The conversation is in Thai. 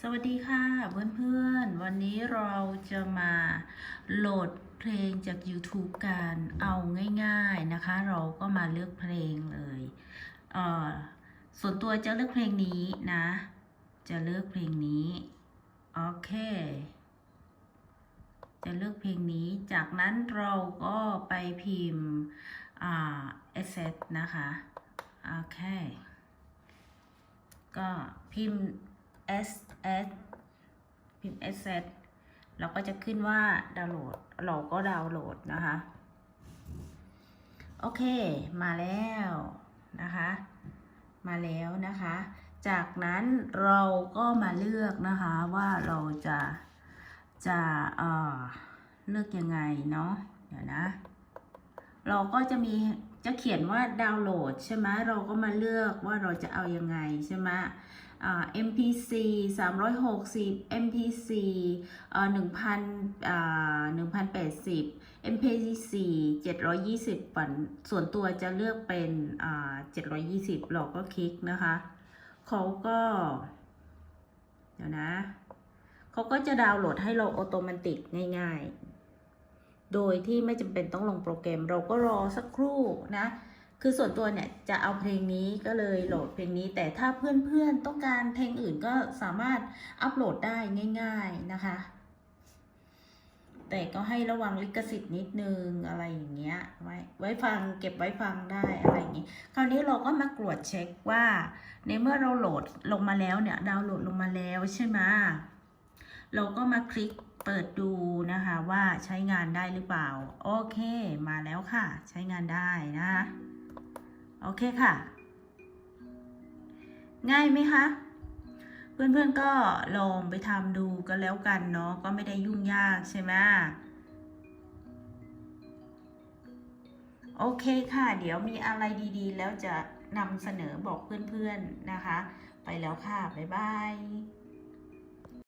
สวัสดีค่ะเพื่อนๆ วันนี้เราจะมาโหลดเพลงจาก YouTube กันเอาง่ายๆนะคะ เราก็มาเลือกเพลงเลยเอ่อส่วนตัวจะเลือกเพลงนี้นะ จะเลือกเพลงนี้โอเค จะเลือกเพลงนี้ จากนั้นเราก็ไปพิมพ์อ่า asset นะคะโอเค ก็พิมพ์ s s พิมพ์ s s เราก็จะขึ้นว่าดาวน์โหลด เราก็ดาวน์โหลดนะคะ โอเค มาแล้วนะคะ มาแล้วนะคะ จากนั้นเราก็มาเลือกนะคะว่าเราจะจะเอ่อเลือกยังไงเนาะ เดี๋ยวนะ เราก็จะมีจะเขียนว่าดาวน์โหลดใช่ไหมเราก็มาเลือกว่าเราจะเอายังไงใช่ไหม MPC 360 MPC เอ่อ1,000อ่า1,080 MPC 720ปันส่วนตัวจะเลือกเป็นอ่า720 เราก็คลิกนะคะ เขาก็ เดี๋ยวนะ เขาก็จะดาวน์โหลดให้เราออโตเมติง่ายๆ โดยที่ไม่จำเป็นต้องลงโปรแกรม เราก็รอสักครู่นะ คือส่วนตัวเนี่ยจะเอาเพลงนี้ก็เลยโหลดเพลงนี้ แต่ถ้าเพื่อนๆต้องการเพลงอื่นก็สามารถอัปโหลดได้ง่าย ๆนะคะ แต่ก็ให้ระวังลิขสิทธิ์นิดนึงอะไรอย่างเงี้ยไว้ไว้ฟังเก็บไว้ฟังได้อะไรอย่างงี้คราวนี้เราก็มากรวดเช็คว่า ในเมื่อเราโหลดลงมาแล้วเนี่ยดาวน์โหลดลงมาแล้วใช่ไหมเราก็มาคลิกเปิดดูนะคะว่าใช้งานได้หรือเปล่า โอเค มาแล้วค่ะ ใช้งานได้นะคะ โอเคค่ะ ง่ายไหมคะ เพื่อนๆก็ลองไปทำดูกันแล้วกันเนาะก็ไม่ได้ยุ่งยากใช่ไหมโอเคค่ะ เดี๋ยวมีอะไรดีๆ แล้วจะนำเสนอบอกเพื่อนๆนะคะ ไปแล้วค่ะ บ๊ายบาย